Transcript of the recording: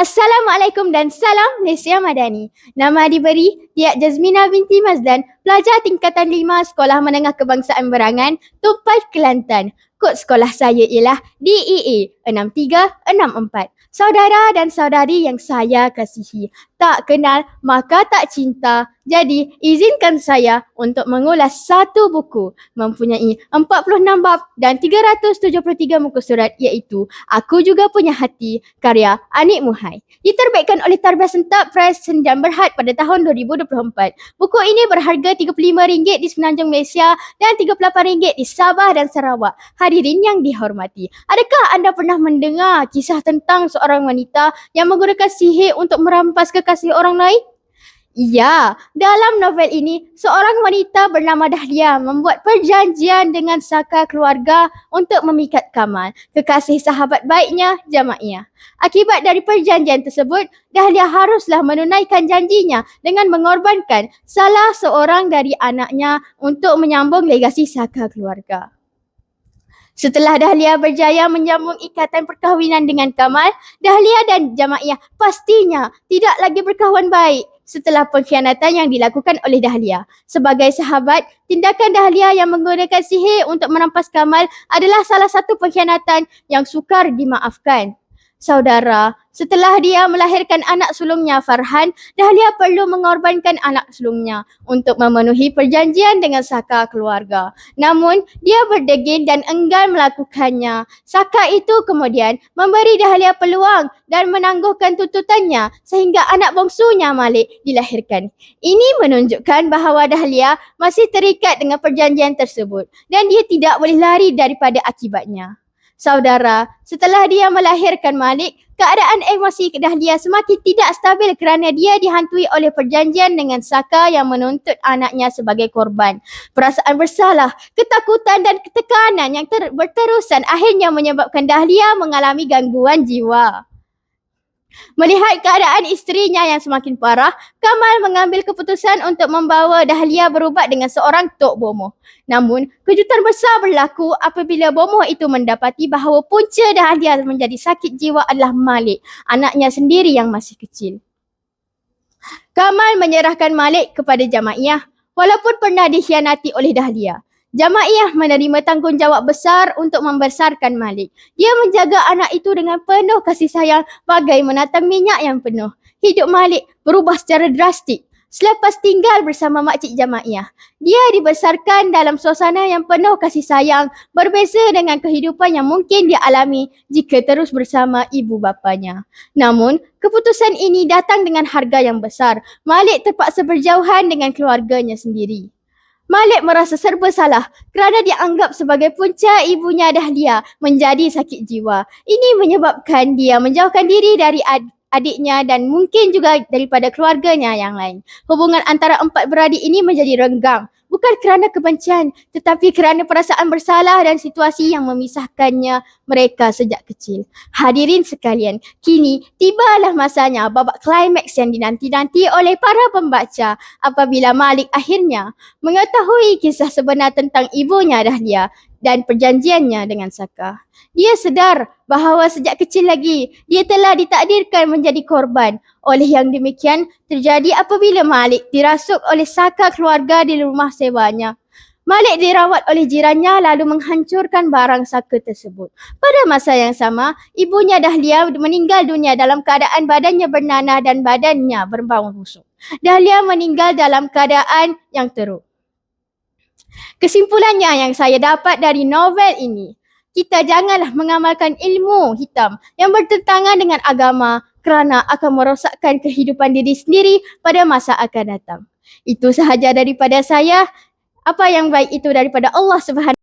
Assalamualaikum dan salam Malaysia Madani. Nama diberi Tiak Jazmina binti Mazlan, pelajar tingkatan 5 Sekolah Menengah Kebangsaan Berangan, Tupai Kelantan. Kod sekolah saya ialah DEA 6364. Saudara dan saudari yang saya kasihi, tak kenal maka tak cinta. Jadi, izinkan saya untuk mengulas satu buku mempunyai 46 bab dan 373 muka surat iaitu Aku Juga Punya Hati karya Anik Muhai. Diterbitkan oleh Tarbiyah Sentap Press dan Berhad pada tahun 2024. Buku ini berharga RM35 di Semenanjung Malaysia dan RM38 di Sabah dan Sarawak. Hadirin yang dihormati, adakah anda pernah mendengar kisah tentang seorang wanita yang menggunakan sihir untuk merampas kekasih orang lain? Ya, dalam novel ini, seorang wanita bernama Dahlia membuat perjanjian dengan Saka keluarga untuk memikat Kamal, kekasih sahabat baiknya Jamaiyah. Akibat dari perjanjian tersebut, Dahlia haruslah menunaikan janjinya dengan mengorbankan salah seorang dari anaknya untuk menyambung legasi Saka keluarga. Setelah Dahlia berjaya menyambung ikatan perkahwinan dengan Kamal, Dahlia dan Jamaiyah pastinya tidak lagi berkawan baik setelah pengkhianatan yang dilakukan oleh Dahlia. Sebagai sahabat, tindakan Dahlia yang menggunakan sihir untuk merampas Kamal adalah salah satu pengkhianatan yang sukar dimaafkan. Saudara, setelah dia melahirkan anak sulungnya Farhan, Dahlia perlu mengorbankan anak sulungnya untuk memenuhi perjanjian dengan Saka keluarga. Namun, dia berdegil dan enggan melakukannya. Saka itu kemudian memberi Dahlia peluang dan menangguhkan tuntutannya sehingga anak bongsunya Malik dilahirkan. Ini menunjukkan bahawa Dahlia masih terikat dengan perjanjian tersebut dan dia tidak boleh lari daripada akibatnya. Saudara, setelah dia melahirkan Malik, keadaan emosi Dahlia semakin tidak stabil kerana dia dihantui oleh perjanjian dengan Saka yang menuntut anaknya sebagai korban. Perasaan bersalah, ketakutan dan ketekanan yang ter- berterusan akhirnya menyebabkan Dahlia mengalami gangguan jiwa. Melihat keadaan isterinya yang semakin parah, Kamal mengambil keputusan untuk membawa Dahlia berubat dengan seorang Tok Bomoh. Namun, kejutan besar berlaku apabila Bomoh itu mendapati bahawa punca Dahlia menjadi sakit jiwa adalah Malik, anaknya sendiri yang masih kecil. Kamal menyerahkan Malik kepada Jamaiyah walaupun pernah dikhianati oleh Dahlia. Jamaiyah menerima tanggungjawab besar untuk membesarkan Malik. Dia menjaga anak itu dengan penuh kasih sayang bagai menatang minyak yang penuh. Hidup Malik berubah secara drastik selepas tinggal bersama makcik Jamaiyah. Dia dibesarkan dalam suasana yang penuh kasih sayang berbeza dengan kehidupan yang mungkin dia alami jika terus bersama ibu bapanya. Namun, keputusan ini datang dengan harga yang besar. Malik terpaksa berjauhan dengan keluarganya sendiri. Malik merasa serba salah kerana dianggap sebagai punca ibunya Dahlia menjadi sakit jiwa. Ini menyebabkan dia menjauhkan diri dari ad- adiknya dan mungkin juga daripada keluarganya yang lain. Hubungan antara empat beradik ini menjadi renggang. Bukan kerana kebencian tetapi kerana perasaan bersalah dan situasi yang memisahkannya mereka sejak kecil. Hadirin sekalian, kini tibalah masanya babak klimaks yang dinanti-nanti oleh para pembaca apabila Malik akhirnya mengetahui kisah sebenar tentang ibunya Dahlia dan perjanjiannya dengan Saka. Dia sedar bahawa sejak kecil lagi dia telah ditakdirkan menjadi korban. Oleh yang demikian terjadi apabila Malik dirasuk oleh Saka keluarga di rumah sewanya. Malik dirawat oleh jirannya lalu menghancurkan barang Saka tersebut. Pada masa yang sama, ibunya Dahlia meninggal dunia dalam keadaan badannya bernanah dan badannya berbau busuk. Dahlia meninggal dalam keadaan yang teruk. Kesimpulannya yang saya dapat dari novel ini, kita janganlah mengamalkan ilmu hitam yang bertentangan dengan agama kerana akan merosakkan kehidupan diri sendiri pada masa akan datang. Itu sahaja daripada saya. Apa yang baik itu daripada Allah Subhanahu